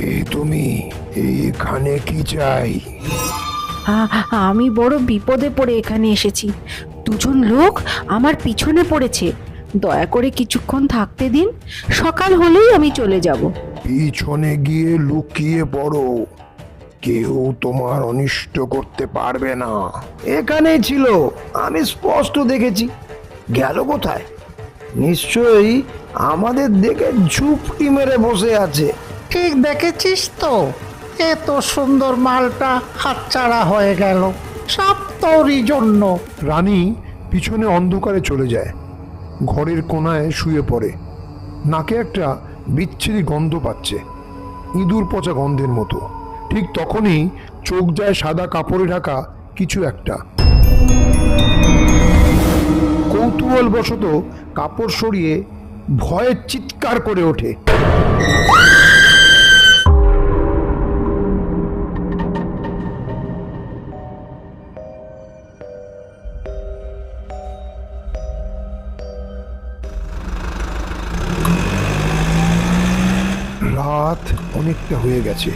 কে তুমি এখানে কি চাই? আমি বড় বিপদে পড়ে এখানে এসেছি। দুজন লোক আমার পিছনে পড়েছে। দয়া করে কিছুক্ষণ থাকতে দিন। সকাল হলেই আমি চলে যাব। পিছনে গিয়ে লুকিয়ে পড়ো। কেউ তোমার অনিষ্ট করতে পারবে না। এখানেই ছিল। আমি স্পষ্ট দেখেছি। গেল কোথায়? নিশ্চয়ই আমাদের দেখে ঝুপটি মেরে বসে আছে। ঠিক দেখেছিস তো? এত সুন্দর মালটা হাতছাড়া হয়ে গেল। সব তোরই জন্য। রানী পিছনে অন্ধকারে চলে যায়। ঘরের কোনায় শুয়ে পড়ে। নাকে একটা বিচ্ছিরি গন্ধ পাচ্ছে। ইঁদুর পচা গন্ধের মতো। ঠিক তখনই চোখ যায় সাদা কাপড়ে ঢাকা কিছু একটা। কৌতূহল বশত কাপড় সরিয়ে ভয়ে চিৎকার করে ওঠে। অনেকটা হয়ে গেছে।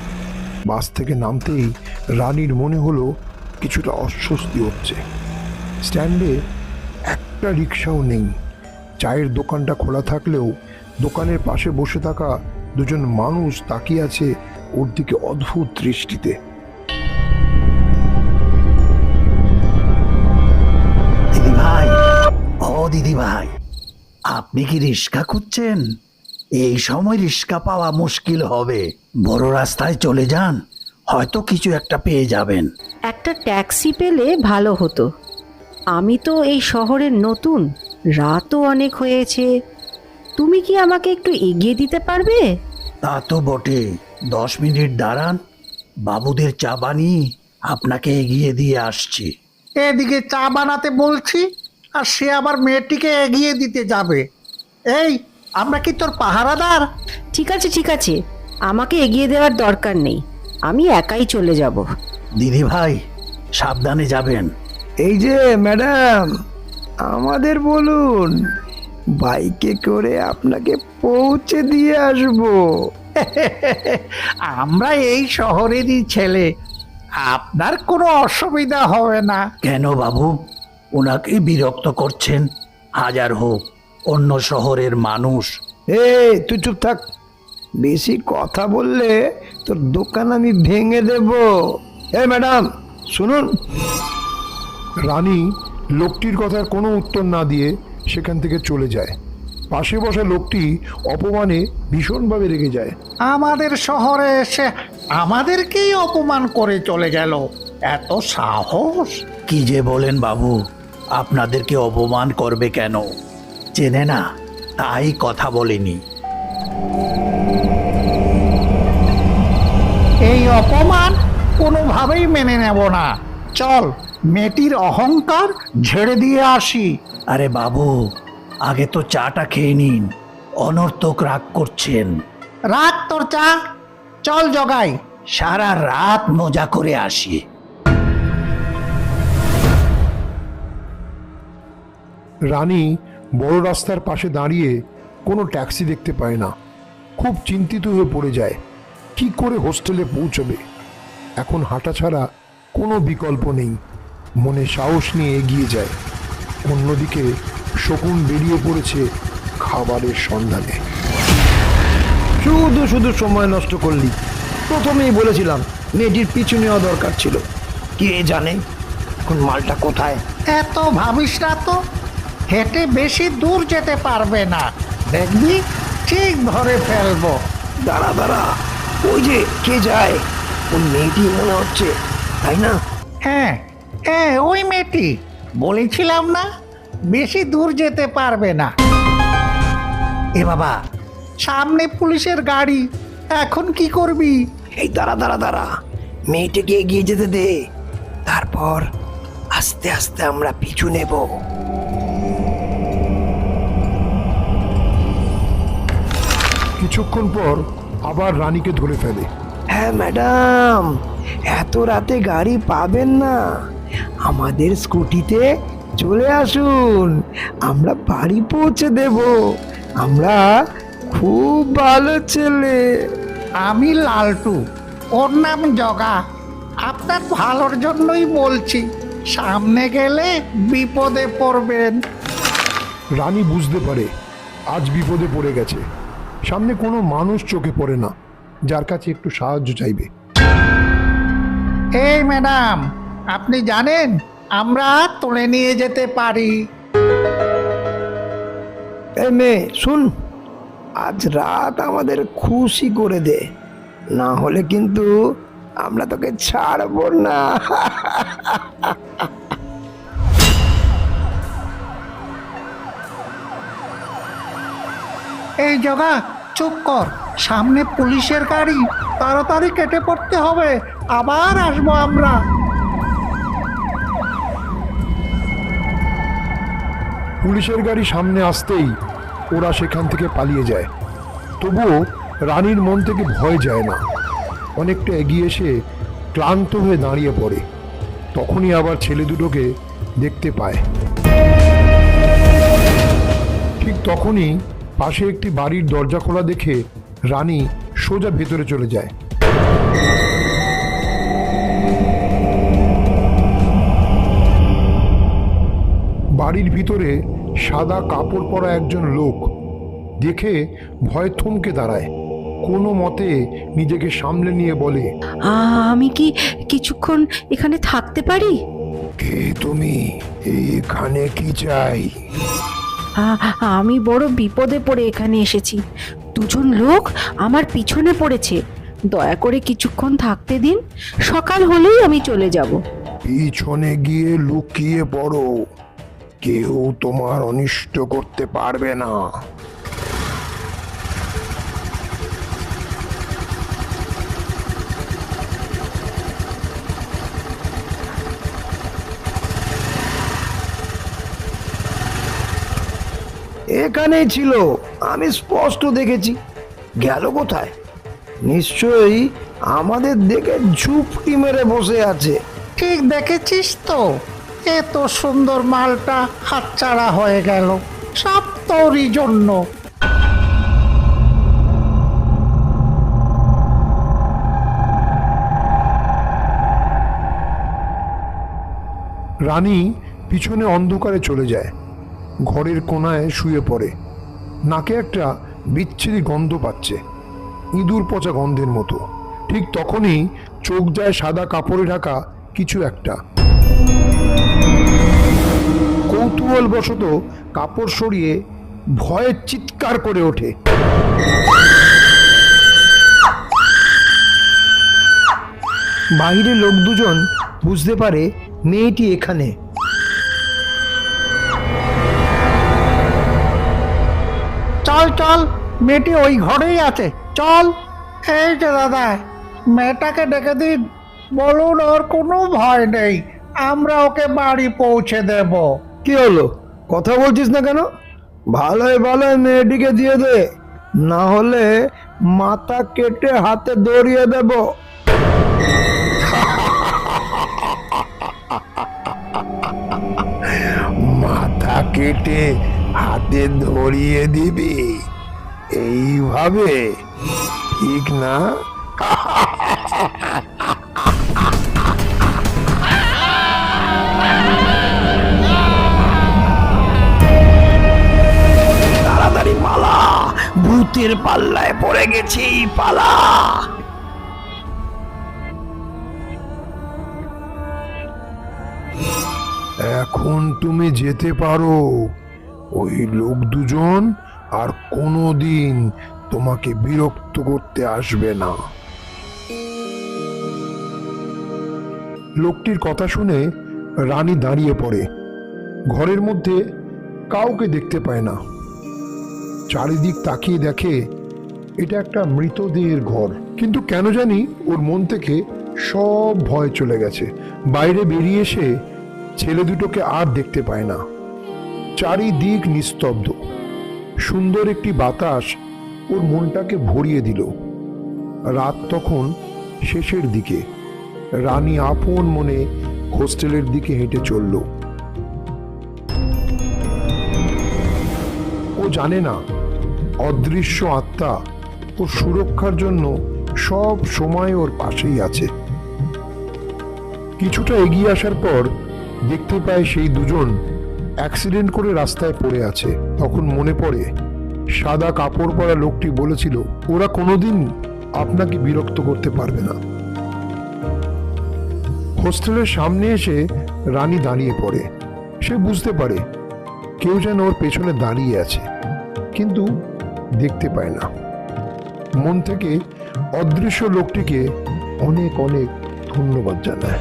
বাস থেকে নামতেই রানীর মনে হলো কিছুটা অস্বস্তি হচ্ছে। স্ট্যান্ডে একটা রিক্সাও নেই। চায়ের দোকানটা খোলা থাকলেও দোকানের পাশে বসে থাকা দুজন মানুষ তাকিয়ে আছে ওর দিকে অদ্ভুত দৃষ্টিতে। দিদি ভাই ও দিদি ভাই আপনি কি রিক্সা খুঁজছেন? এই সময় রিক্সা পাওয়া মুশকিল হবে। বড় রাস্তায় চলে যান হয়তো কিছু একটা পেয়ে যাবেন। একটা ট্যাক্সি পেলে ভালো হতো। আমি তো এই শহরের নতুন রাতও অনেক হয়েছে। তুমি কি আমাকে একটু এগিয়ে দিতে পারবে? তা তো বটে। দশ মিনিট দাঁড়ান বাবুদের চা বানিয়ে আপনাকে এগিয়ে দিয়ে আসছি। এদিকে চা বানাতে বলছি আর সে আবার মেয়েটিকে এগিয়ে দিতে যাবে। এই আমরা কি তোর পাহারাদার? ঠিক আছে ঠিক আছে। আমাকে এগিয়ে দেওয়ার দরকার নেই। আমি একাই চলে যাব। দিদি ভাই সাবধানে যাবেন। এই যে ম্যাডাম আমাদের বলুন বাইকে করে আপনাকে পৌঁছে দিয়ে আসব। আমরা এই শহরেরই ছেলে। আপনার কোনো অসুবিধা হবে না। কেন বাবু? ওনাকে বিরক্ত করছেন। হাজার হোক। অন্য শহরের মানুষ। এ তুই চুপ থাক। বেশি কথা বললে তোর দোকান আমি ভেঙে দেব। এ ম্যাডাম শুনুন। রানী লোকটির কথার কোনো উত্তর না দিয়ে সেখান থেকে চলে যায়। পাশে বসা লোকটি অপমানে ভীষণভাবে রেগে যায়। আমাদের শহরে এসে আমাদেরকেই অপমান করে চলে গেল। এত সাহস। কি যে বলেন বাবু আপনাদেরকে অপমান করবে কেন? চেনে না তাই কথা বলেনি। এই অপমান কোনোভাবেই মেনে নেব না। চল মেয়েটির অহংকার ঝেড়ে দিয়ে আসি। আরে বাবু আগে তো চাটা খেয়ে নিন অনর্থক রাগ করছেন। রাত তোর চা চল জগাই। সারা রাত মজা করে আসি। রানী বড় রাস্তার পাশে দাঁড়িয়ে কোনো ট্যাক্সি দেখতে পায় না। খুব চিন্তিত হয়ে পড়ে যায়, কি করে হোস্টেলে পৌঁছবে? এখন হাঁটা ছাড়া কোনো বিকল্প নেই। মনে সাহস নিয়ে এগিয়ে যায়। অন্যদিকে শকুন বেরিয়ে পড়েছে খাবারের সন্ধানে। শুধু শুধু সময় নষ্ট করলি। প্রথমেই বলেছিলাম, মেয়েটির পিছু নেওয়া দরকার ছিল। কে জানে এখন মালটা কোথায়? এত ভাবিস না তো? হেঁটে বেশি দূর যেতে পারবে না। দেখবি ঠিক ধরে ফেলব। দাঁড়া দাঁড়া। ওই যে কে যায়? ওই মেয়েটি মনে হচ্ছে তাই না? হ্যাঁ হ্যাঁ ওই মেয়েটি। বলেছিলাম না বেশি দূর যেতে পারবে না। এ বাবা সামনে পুলিশের গাড়ি। এখন কি করবি? এই দাঁড়া দাঁড়া দাঁড়া। মেয়েটিকে এগিয়ে যেতে দে। তারপর আস্তে আস্তে আমরা পিছু নেব। কিছুক্ষণ পর আবার রানীকে ধরে ফেলে। হ্যাঁ ম্যাডাম। এত রাতে গাড়ি পাবেন না। আমাদের স্কুটিতে চলে আসুন। আমরা বাড়ি পৌঁছে দেব। আমরা খুব ভালো ছেলে। আমি লালটু ওর নাম জগা। আপনার ভালোর জন্যই বলছি সামনে গেলে বিপদে পড়বেন। রানী বুঝতে পারে আজ বিপদে পড়ে গেছে। সামনে কোনো মানুষ চোখে পড়ে না যার কাছে একটু সাহায্য চাইবে। এই ম্যাডাম আপনি জানেন আমরা তুলে নিয়ে যেতে পারি। এই মেয়ে শুন আজ রাত আমাদের খুশি করে দে না হলে কিন্তু আমরা তোকে ছাড়বো না। এই জগা চুপ কর। সামনে পুলিশের গাড়ি। তাড়াতাড়ি কেটে পড়তে হবে। আবার আসব আমরা। পুলিশের গাড়ি সামনে আসতেই ওরা সেখান থেকে পালিয়ে যায়। তবুও রানীর মন থেকে ভয় যায় না। অনেকটা এগিয়ে এসে ক্লান্ত হয়ে দাঁড়িয়ে পড়ে। তখনই আবার ছেলে দুটোকে দেখতে পায়। ঠিক তখনই পাশে একটি বাড়ির দরজা খোলা দেখে রানী সোজা ভেতরে চলে যায়। বাড়ির ভিতরে সাদা কাপড় পরা একজন লোক দেখে ভয় থমকে দাঁড়ায়। কোনো মতে নিজেকে সামলে নিয়ে বলে আ- আমি কি কিছুক্ষণ এখানে থাকতে পারি? কে তুমি? এখানে কি চাই? আমি বড় বিপদে পড়ে এখানে এসেছি। দুজন লোক আমার পিছনে পড়েছে। দয়া করে কিছুক্ষণ থাকতে দিন। সকাল হলেই আমি চলে যাব। পিছনে গিয়ে লুকিয়ে পড়ো। কেউ তোমার অনিষ্ট করতে পারবে না। এখানেই ছিল। আমি স্পষ্ট দেখেছি। গেল কোথায়? নিশ্চয়ই আমাদের দেখে ঝুপটি মেরে বসে আছে। ঠিক দেখেছিস তো? এত সুন্দর মালটা হাতছাড়া হয়ে গেল। সব তোরই জন্য। রানী পিছনে অন্ধকারে চলে যায়। ঘরের কোনায় শুয়ে পড়ে। নাকে একটা বিচ্ছিরি গন্ধ পাচ্ছে, ইঁদুর পচা গন্ধের মতো। ঠিক তখনই চোখ যায় সাদা কাপড়ে ঢাকা কিছু একটা। কৌতূহলবশত কাপড় সরিয়ে ভয়ে চিৎকার করে ওঠে। বাইরে লোক দুজন বুঝতে পারে মেয়েটি এখানে। চল চল মেয়েটি ওই ঘরেই আছে চল। এই যে দাদা মেয়েটাকে ডেকে দিন। বলুন ওর কোনো ভয় নেই। আমরা ওকে বাড়ি পৌঁছে দেব। কি হলো? কথা বলছিস না কেন? ভালোই ভালোই মেয়েটিকে দিয়ে দে। না হলে মাথা কেটে হাতে দড়িয়ে দেব। মাথা কেটে হাতে ধরিয়ে দিবি। এইভাবে, ঠিক না? তাড়াতাড়ি পালা। ভূতের পাল্লায় পড়ে গেছি, পালা। এখন তুমি যেতে পারো। ওই লোক দুজন আর কোনো দিন তোমাকে বিরক্ত করতে আসবে না। লোকটির কথা শুনে রানী দাঁড়িয়ে পড়ে। ঘরের মধ্যে কাউকে দেখতে পায় না। চারিদিক তাকিয়ে দেখে এটা একটা মৃতদেহের ঘর। কিন্তু কেন জানি ওর মন থেকে সব ভয় চলে গেছে। বাইরে বেরিয়ে এসে ছেলে দুটোকে আর দেখতে পায় না। চারিদিক নিস্তব্ধ। সুন্দর একটি বাতাস ওর মনটাকে ভরিয়ে দিল। রাত তখন শেষের দিকে। রানী আপন মনে হোস্টেলের দিকে হেঁটে চলল। ও জানে না, অদৃশ্য আত্মা ও সুরক্ষার জন্য সব সময় ওর পাশেই আছে। কিছুটা এগিয়ে আসার পর দেখতে পায় সেই দুজন অ্যাক্সিডেন্ট করে রাস্তায় পড়ে আছে। তখন মনে পড়ে, সাদা কাপড় পরা লোকটি বলেছিল, ওরা কোনোদিন আপনাকে বিরক্ত করতে পারবে না। হোস্টেলের সামনে এসে রানী দাঁড়িয়ে পড়ে। সে বুঝতে পারে, কেউ যেন ওর পেছনে দাঁড়িয়ে আছে, কিন্তু দেখতে পায় না। মন থেকে অদৃশ্য লোকটিকে অনেক অনেক ধন্যবাদ জানায়।